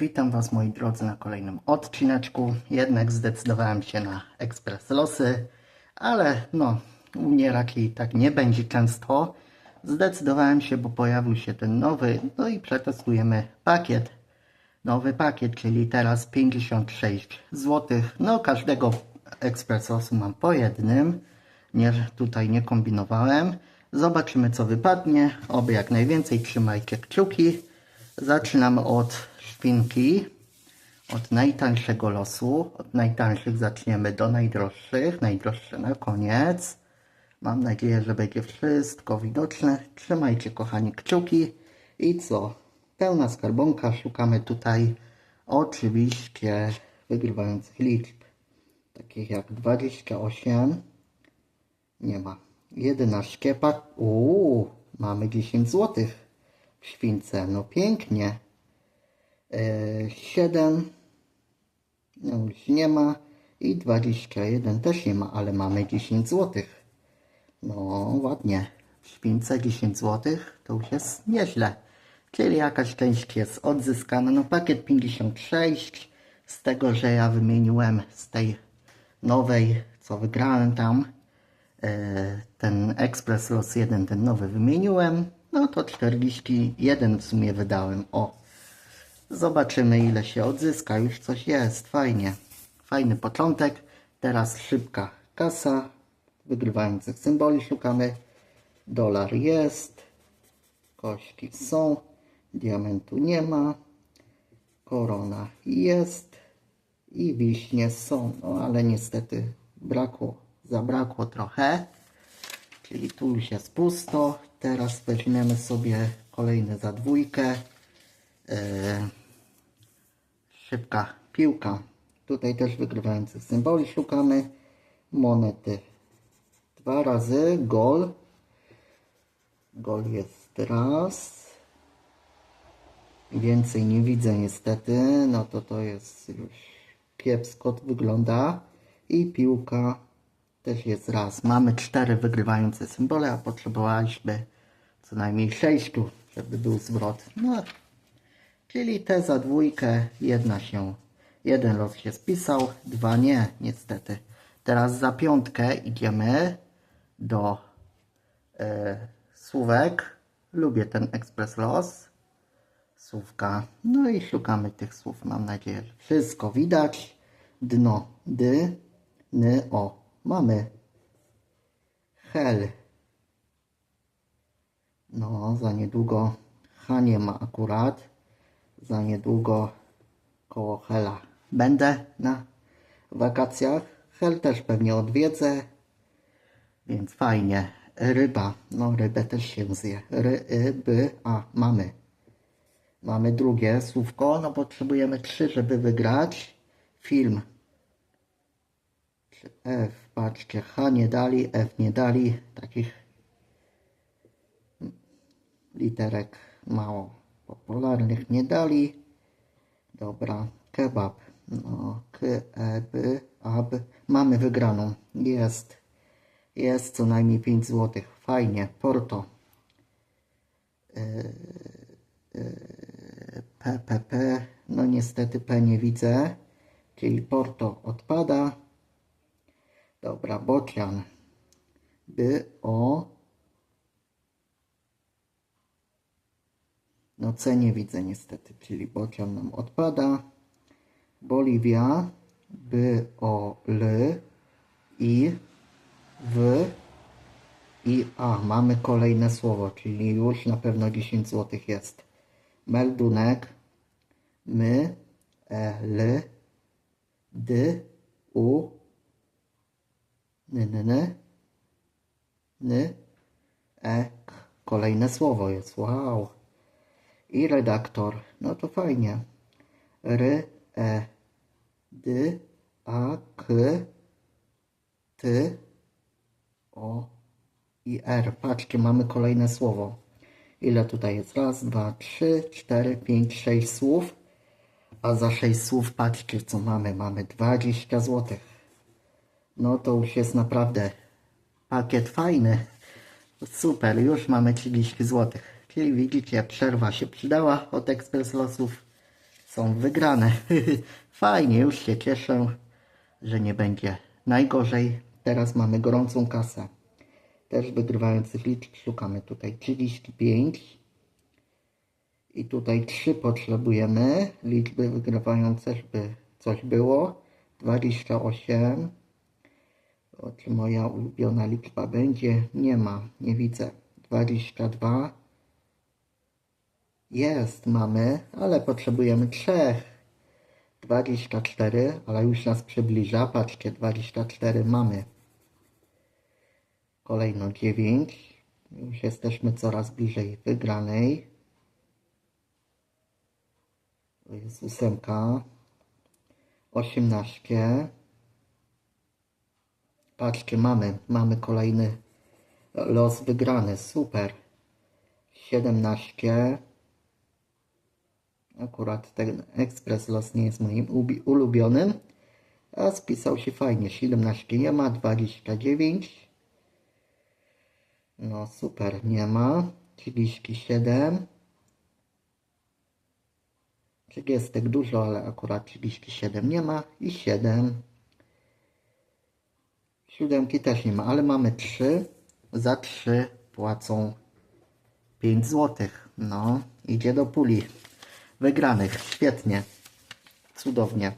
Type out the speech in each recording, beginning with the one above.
witam Was moi drodzy na kolejnym odcineczku. Jednak zdecydowałem się na ekspres losy, ale no, u mnie tak nie będzie często. Zdecydowałem się, bo pojawił się ten nowy, no i przetestujemy pakiet. Nowy pakiet, czyli teraz 56 zł. No, każdego ekspres losu mam po jednym. Nie, tutaj nie kombinowałem. Zobaczymy co wypadnie. Oby jak najwięcej. Trzymajcie kciuki. Zaczynamy od szpinki. Od najtańszego losu. Od najtańszych zaczniemy do najdroższych. Najdroższe na koniec. Mam nadzieję, że będzie wszystko widoczne. Trzymajcie kochani kciuki. I co? Pełna skarbonka. Szukamy tutaj oczywiście wygrywających liczb. Takich jak 28. Nie ma. 11 pak. Uuu, mamy 10 zł w śwince. No pięknie. E, 7. No już nie ma. I 21 też nie ma, ale mamy 10 zł. No ładnie. W śwince 10 zł to już jest nieźle. Czyli jakaś część jest odzyskana. No pakiet 56 z tego, że ja wymieniłem z tej nowej, co wygrałem tam, e, ten Express Los 1, ten nowy wymieniłem, no to 41 w sumie wydałem. O, zobaczymy ile się odzyska, już coś jest, fajnie. Fajny początek, teraz szybka kasa, wygrywających symboli szukamy, dolar jest, kości są, diamentu nie ma, korona jest, i wiśnie są, no ale niestety brakło, zabrakło trochę, czyli tu już jest pusto. Teraz weźmiemy sobie kolejny za dwójkę. E, szybka piłka. Tutaj też wygrywających symboli szukamy. Monety. Dwa razy gol. Gol jest raz. Więcej nie widzę niestety. No to to jest już kiepsko wygląda. I piłka też jest raz. Mamy cztery wygrywające symbole, a potrzebowaliśmy co najmniej sześciu, żeby był zwrot. No, czyli te za dwójkę, jedna się, jeden los się spisał, dwa nie, niestety. Teraz za piątkę idziemy do e, słówek. Lubię ten ekspres los słówka. No i szukamy tych słów. Mam nadzieję, że wszystko widać. Dno. Dy. Ny. O. Mamy. Hel. No, za niedługo H nie ma akurat. Za niedługo koło Hela. Będę na wakacjach. Hel też pewnie odwiedzę. Więc fajnie. Ryba. No, rybę też się zje. Ry, y, by, a, mamy. Mamy drugie słówko, no potrzebujemy trzy, żeby wygrać. Film. F, patrzcie, H nie dali, F nie dali. Takich literek mało popularnych nie dali. Dobra, kebab. No, k, e, b, ab. Mamy wygraną. Jest. Jest co najmniej 5 zł. Fajnie. Porto. PPP, no niestety P nie widzę, czyli Porto odpada. Dobra, Bocian. By, o. No C nie widzę niestety, czyli Bocian nam odpada. Boliwia. By, o, L. I. W. I A. Mamy kolejne słowo, czyli już na pewno 10 zł jest meldunek my, e, l, d, u, n, n, n, n, e, k. Kolejne słowo jest, wow. I redaktor, no to fajnie. R, e, d, a, k, t, o i r. Patrzcie, mamy kolejne słowo. Ile tutaj jest? Raz, dwa, trzy, cztery, pięć, sześć słów. A za sześć słów patrzcie co mamy. Mamy 20 zł. No to już jest naprawdę pakiet fajny. Super, już mamy 30 zł. Czyli widzicie, przerwa się przydała od ekspres losów. są wygrane. Fajnie, już się cieszę, że nie będzie najgorzej. Teraz mamy gorącą kasę. Też wygrywających liczb szukamy tutaj 35. I tutaj 3 potrzebujemy liczby wygrywające, żeby coś było. 28. O, czy moja ulubiona liczba będzie? Nie ma, nie widzę. 22. Jest, mamy, ale potrzebujemy trzech. 24, ale już nas przybliża. Patrzcie, 24 mamy. Kolejno 9. Już jesteśmy coraz bliżej wygranej. To jest ósemka. 18. Patrzcie, mamy, mamy kolejny los wygrany. Super. 17. Akurat ten ekspres los nie jest moim ubi- ulubionym. A spisał się fajnie. 17 nie ma, 29. No super, nie ma. 37. 30 dużo, ale akurat 37 nie ma. I 7. Siódemki też nie ma, ale mamy 3. Za 3 płacą 5 zł. No, idzie do puli wygranych. Świetnie. Cudownie.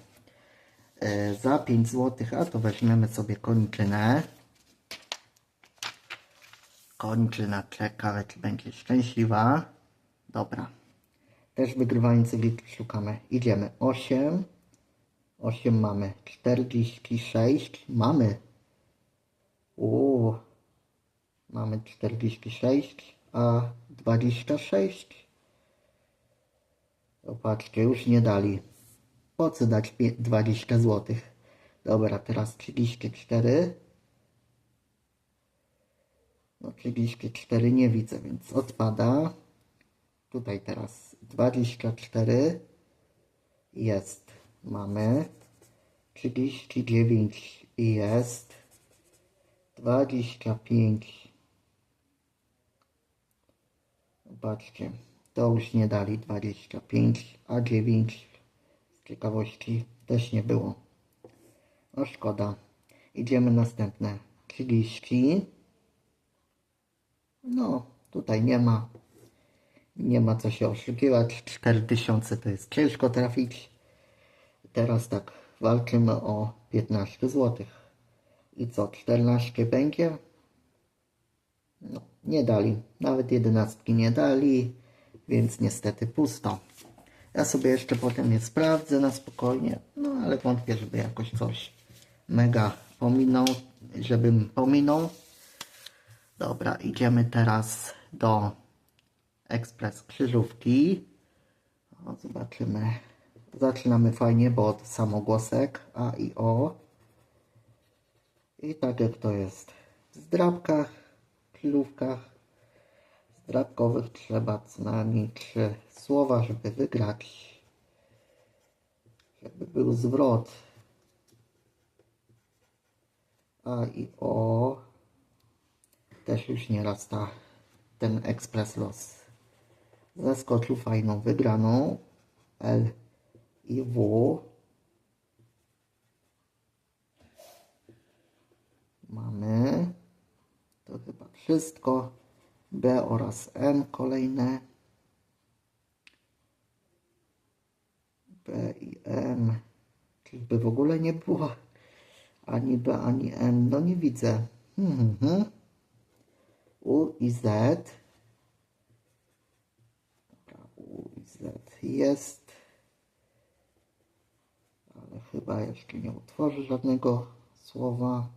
E, za 5 zł, a to weźmiemy sobie kończynę. Kończyna czeka, czy będzie szczęśliwa. Dobra. Też wygrywający liczb szukamy. Idziemy. 8. 8 mamy. 46. Mamy. Uuu. Mamy 46, a 26. Zobaczcie, już nie dali. Po co dać pie- 20 zł? Dobra, teraz 34. No 34 nie widzę, więc odpada. Tutaj teraz 24. Jest. Mamy. 39 i jest. 25. Zobaczcie, to już nie dali 25, a 9 z ciekawości też nie było. No szkoda. Idziemy następne. 30. No, tutaj nie ma. Nie ma co się oszukiwać. 4000 to jest ciężko trafić. Teraz tak, walczymy o 15 zł. I co, 14 będzie? No, nie dali. Nawet jedenastki nie dali, więc niestety pusto. Ja sobie jeszcze potem je sprawdzę na spokojnie, no ale wątpię, żeby jakoś coś mega pominął, żebym pominął. Dobra, idziemy teraz do ekspres krzyżówki. O, zobaczymy. Zaczynamy fajnie, bo od samogłosek A i O. I tak jak to jest w zdrabkach, krzyżówkach zdrabkowych trzeba co najmniej trzy słowa, żeby wygrać. Żeby był zwrot. A i O. Też już nieraz ta, ten ekspres los zaskoczył fajną wygraną. L i W. Mamy. To chyba wszystko. B oraz N kolejne. B i M. Czyżby w ogóle nie było ani B, ani M? No nie widzę. Hmm. U i Z. U i Z jest. Ale chyba jeszcze nie utworzy żadnego słowa.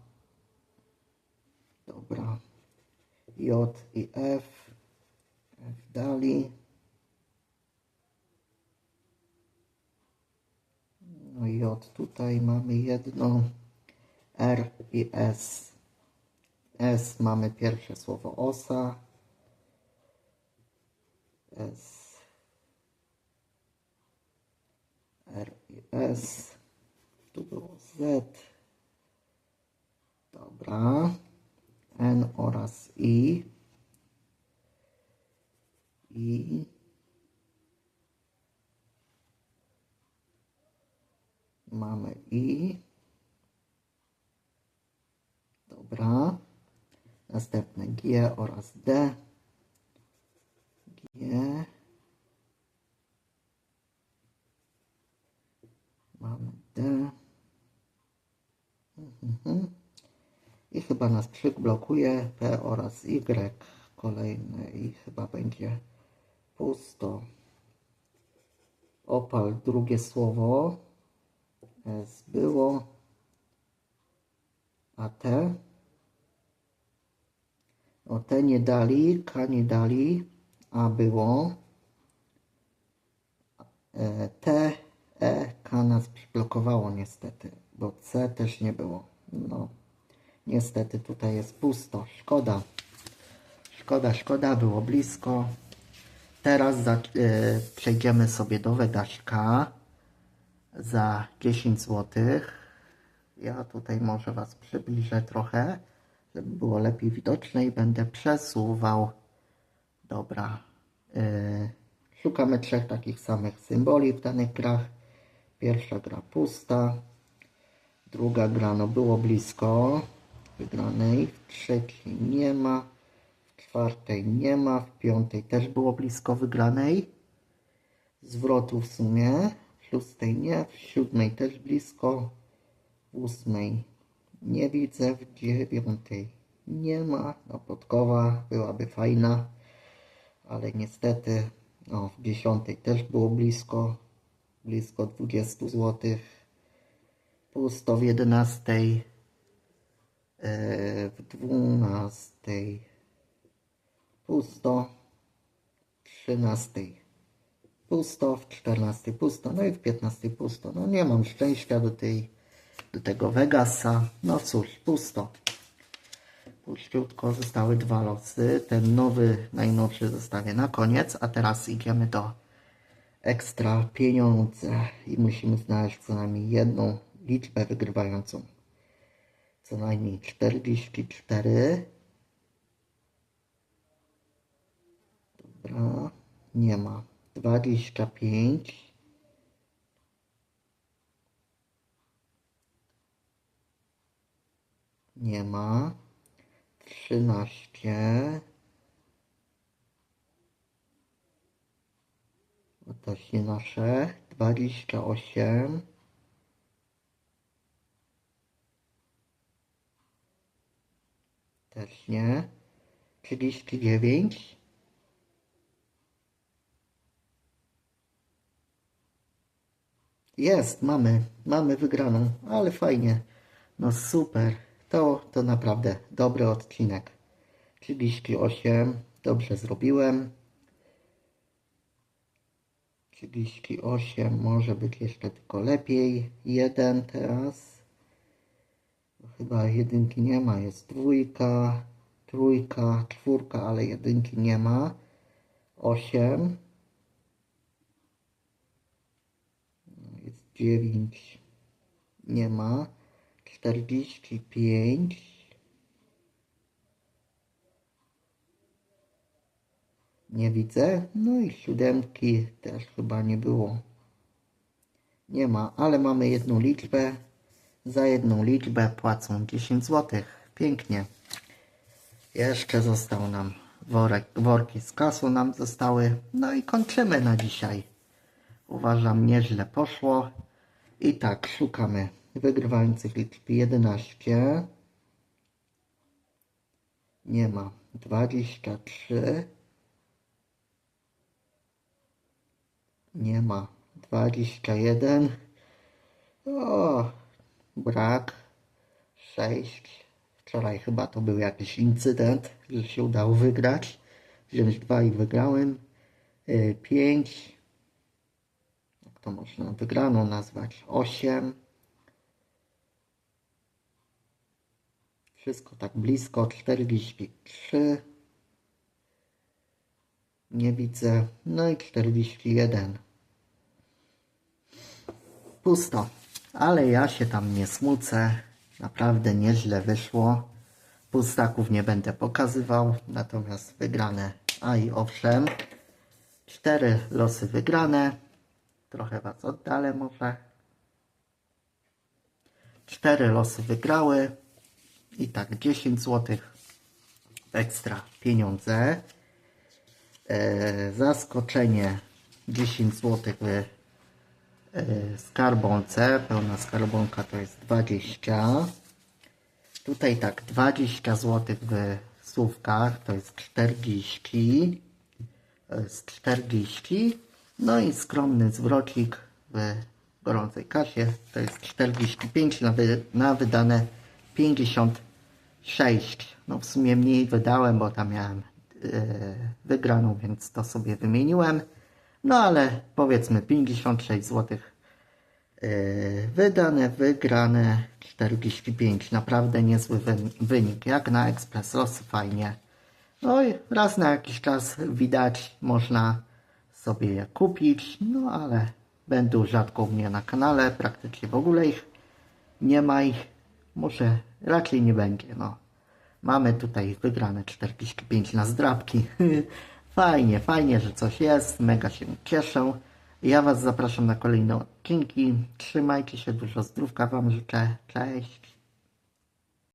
Dobra. J i F. F dali. No i J tutaj mamy jedno. R i S. S mamy pierwsze słowo osa. S. R i S. Tu było Z. Dobra. N oraz I. I. Mamy i. Dobra. Następne G oraz D. G. Mamy D. Mhm. I chyba nas przyblokuje P oraz Y kolejne i chyba będzie pusto. Opal drugie słowo. S było. A T. O T nie dali, K nie dali, A było. E, T, E, K nas blokowało niestety, bo C też nie było. No, niestety tutaj jest pusto. Szkoda. Szkoda, szkoda, było blisko. Teraz za, e, przejdziemy sobie do Wegaśka za 10 zł. Ja tutaj może Was przybliżę trochę, żeby było lepiej widoczne i będę przesuwał. Dobra. Yy, szukamy trzech takich samych symboli w danych grach. Pierwsza gra pusta. Druga gra no było blisko wygranej, w trzeciej nie ma, w czwartej nie ma, w piątej też było blisko wygranej, zwrotu w sumie, w szóstej nie, w siódmej też blisko, w ósmej nie widzę, w dziewiątej nie ma, no podkowa byłaby fajna, ale niestety no, w dziesiątej też było blisko, blisko 20 złotych. Pusto w 11 w dwunastej. Pusto. Trzynastej pusto, w 14 pusto, no i w 15 pusto. No nie mam szczęścia do tej, do tego Vegasa. No cóż, pusto. Puściutko zostały dwa losy. Ten nowy, najnowszy zostawię na koniec, a teraz idziemy do ekstra pieniądze i musimy znaleźć co najmniej jedną liczbę wygrywającą. Co najmniej 44. Dobra, nie ma. 25. Nie ma. 13. To nie nasze. 28. Też nie. 39. Jest, mamy, mamy wygraną, ale fajnie. No super, to, to naprawdę dobry odcinek. 38, dobrze zrobiłem. 38, może być jeszcze tylko lepiej. Jeden teraz. Chyba jedynki nie ma, jest dwójka, trójka, czwórka, ale jedynki nie ma. 8. jest 9, nie ma, 45, nie widzę, no i siódemki też chyba nie było, nie ma, ale mamy jedną liczbę, za jedną liczbę płacą 10 zł, pięknie. Jeszcze został nam worek, worki z kasą nam zostały, no i kończymy na dzisiaj. Uważam, nieźle poszło. I tak, szukamy wygrywających liczb 11. Nie ma. 23. Nie ma. 21. O, brak. 6. Wczoraj chyba to był jakiś incydent, że się udało wygrać. Wziąć dwa i wygrałem. 5 jak to można wygraną nazwać, 8. Wszystko tak blisko, 43. Nie widzę. No i 41. Pusto. Ale ja się tam nie smucę. Naprawdę nieźle wyszło. Pustaków nie będę pokazywał, natomiast wygrane. A i owszem, cztery losy wygrane. Trochę Was oddalę może. Cztery losy wygrały. I tak 10 zł ekstra pieniądze. E, zaskoczenie 10 zł skarbonce. Pełna skarbonka to jest 20. Tutaj tak 20 zł w słówkach to jest 40. To jest 40. No i skromny zwrocik w gorącej kasie to jest 45 na, wy, na wydane 56. No w sumie mniej wydałem, bo tam miałem e, wygraną, więc to sobie wymieniłem. No ale powiedzmy 56 zł e, wydane, wygrane 45. Naprawdę niezły wy- wynik. Jak na Express Losy fajnie. No i raz na jakiś czas widać, można sobie je kupić, no ale będą rzadko u mnie na kanale, praktycznie w ogóle ich nie ma ich, może raczej nie będzie, no. Mamy tutaj wygrane 45 na zdrabki. fajnie, fajnie, że coś jest, mega się cieszę. Ja Was zapraszam na kolejne odcinki. Trzymajcie się, dużo zdrówka Wam życzę. Cześć.